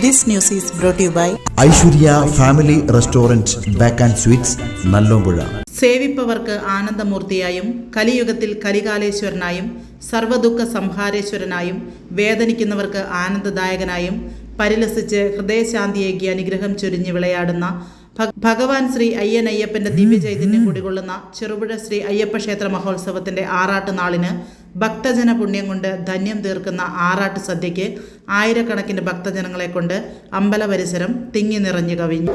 This news is brought you by by Aishwarya family restaurant bake and sweets Nallompuzha. സേവിപ്പവർക്ക് ആനന്ദമൂർത്തിയായും കലിയുഗത്തിൽ കലികാലേശ്വരനായും സർവദുഃഖ സംഹാരേശ്വരനായും വേദനിക്കുന്നവർക്ക് ആനന്ദദായകനായും പരിലസിച്ച് ഹൃദയശാന്തിയേകി അനുഗ്രഹം ചൊരിഞ്ഞ് വിളയാടുന്ന ഭഗവാൻ ശ്രീ അയ്യനയ്യപ്പന്റെ ദിവ്യചൈതന്യം കുടികൊള്ളുന്ന ചെറുപുഴ ശ്രീ അയ്യപ്പ ക്ഷേത്ര മഹോത്സവത്തിന്റെ ആറാട്ട് നാളിന് ഭക്തജന പുണ്യം കൊണ്ട് ധന്യം തീർക്കുന്ന ആറാട്ട് സദ്യയ്ക്ക് ആയിരക്കണക്കിന് ഭക്തജനങ്ങളെ കൊണ്ട് അമ്പല പരിസരം തിങ്ങി നിറഞ്ഞു കവിഞ്ഞു.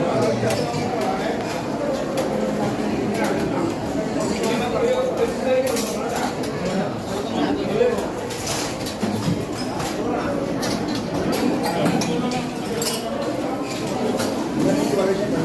Obrigado.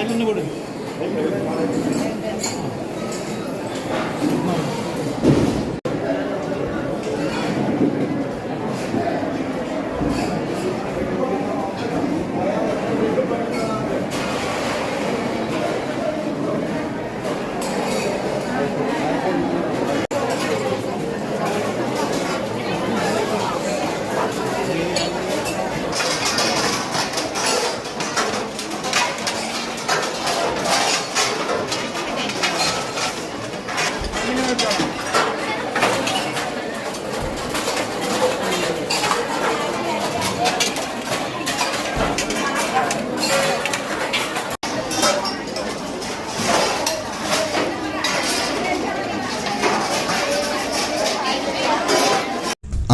അതിലൊന്ന് വിടും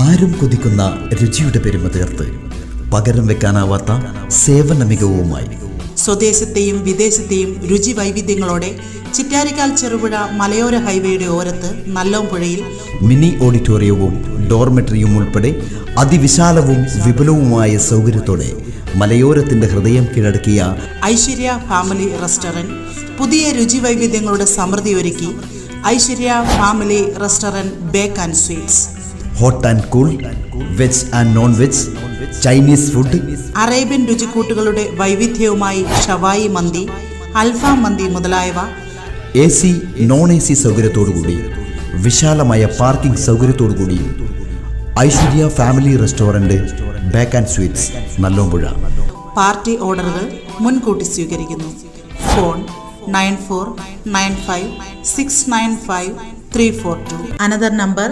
ആരും കൊതിക്കുന്ന രുചിയുടെ പെരുമ തീർത്ത് പകരം വെക്കാനാവാത്ത സേവന മികവുമായി സ്വദേശത്തെയും വിദേശത്തെയും രുചി വൈവിധ്യങ്ങളോടെ ചിറ്റാരിക്കാൽ ചെറുപുഴ മലയോര ഹൈവേയുടെ ഓരത്ത് നല്ലോംപുഴയിൽ മിനി ഓഡിറ്റോറിയവും ഡോർമെട്രിയും ഉൾപ്പെടെ അതിവിശാലവും വിപുലവുമായ സൗകര്യത്തോടെ മലയോരത്തിന്റെ ഹൃദയം കീഴടക്കിയ ഐശ്വര്യ ഫാമിലി റെസ്റ്റോറന്റ് പുതിയ രുചി വൈവിധ്യങ്ങളുടെ സമൃദ്ധി ഒരുക്കി Aishwarya family restaurant bake and sweets. Hot and cool veg and non veg Chinese food Arabian രുചിക്കൂട്ടുകളുടെ വൈവിധ്യവുമായി ഷവായി മന്തി അൽഫാം മന്തി മുതലായവ. A C non A C സൗകര്യത്തോടുകൂടി വിശാലമായ parking സൗകര്യത്തോടുകൂടി Aishwarya family restaurant bake and sweets Nallompuzha. Party ഓർഡറുകൾ മുൻകൂട്ടി സ്വീകരിക്കുന്നു. Phone nine four nine five six nine five three four two another number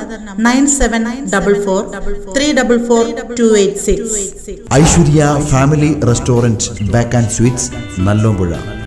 nine seven double four three double four two eight six Aishwarya family restaurant bake and sweets Nallompuzha.